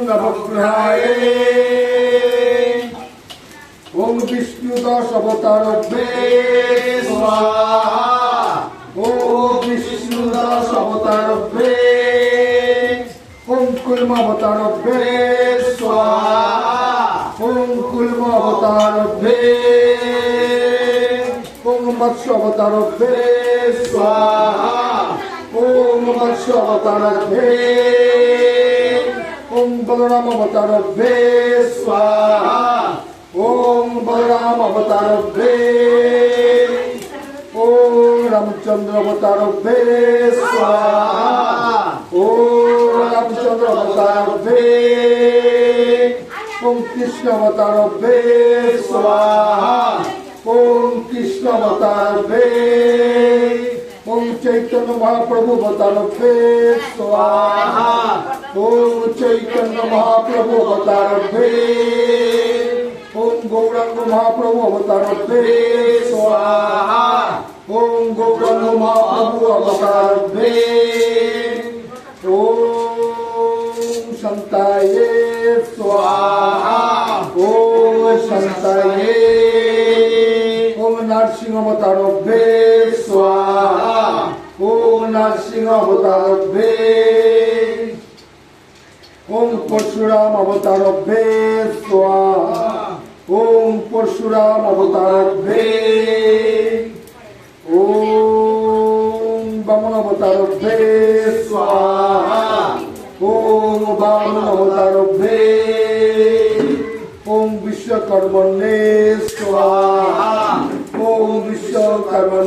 নবগ্রহায় ওম বিষ্ণু দশ ওম বিষ্ণু দশ অবতারভ্যে ওম কুলম অবতারভ্যে স্বাহা ওম কুলম অবতারভ্যে ওম মৎস্য অবতারভ্যে স্বাহা ওম মৎস্য অবতারভ্যে ওম বলরাম অবতারভ্যে স্বাহা ওম বলরাম অবতারভ্যে ওম রামচন্দ্র অবতারভ্যে স্বাহা ওম রামচন্দ্র অবতারভ্যে ওম কৃষ্ণ অবতারভ্যে স্বাহা ওম কৃষ্ণ অবতারভ্যে ওম চৈতন্য মহাপ্রভু অবতারভ্যে স্বাহা। ওম চৈতন্য মহাপ্রভু অবতারভ্যে ওম গৌরাঙ্গ মহাপ্রভু অবতারভ্যে স্বাহা। ওম গৌরাঙ্গ মহাপ্রভু অবতারভ্যে ওম সন্তায়ে স্বাহা। ওম সন্তায়ে ওম নরসিংহ অবতারভ্যে স্বাহা ওম ওম পরশুরাম অবতারভ্যে ওম পরশুরাম অবতারভ্যে ওম বামন ওম বামন ওম স্বাহা ওম বিশ্বকর্মণ্যে